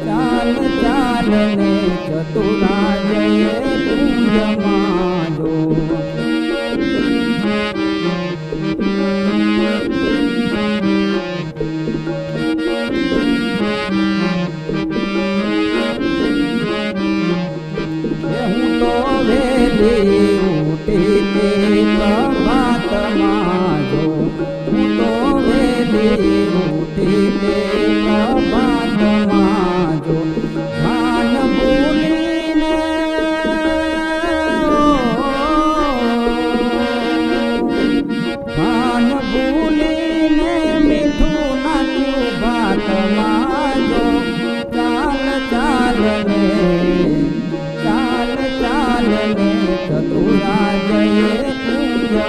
ચાલ ચાલ ને ચતુરા જય તુજમાજો હું તો વેલી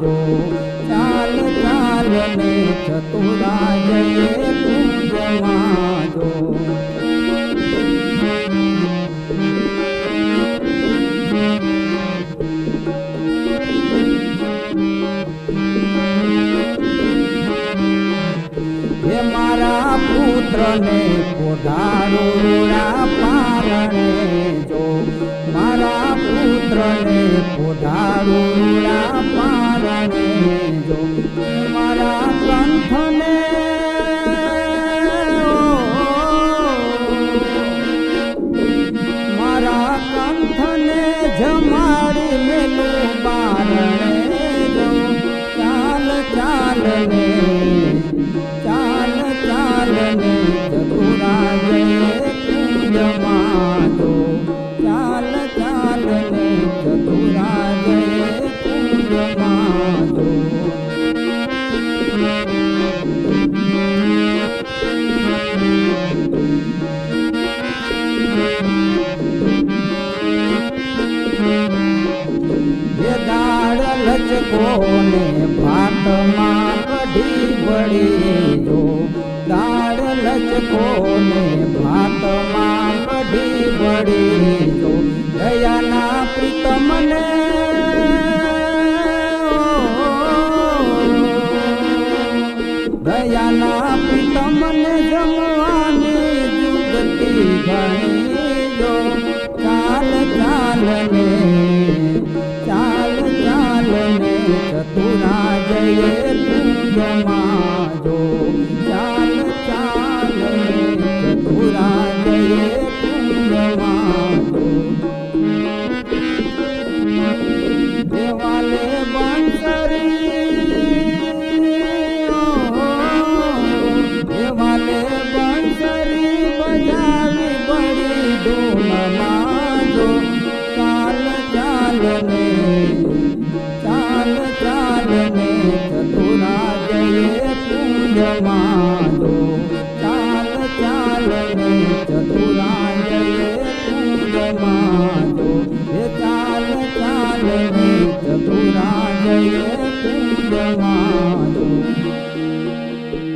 जो चाल चाल में चतुरा जय जो मारा पुत्र ने कोदारो पारणे जो। मारा पुत्र ने कोदारो વળી તો દાળ લચકો ને ભાતમાં કઢી વળી તો દયાના પ્રીતમને દયાના પ્રીતમને જમવાની જુગતી ભણી જો ચાલ ચાલ ને, ચાલ ચાલ ને, ચતુરા જય તું જમા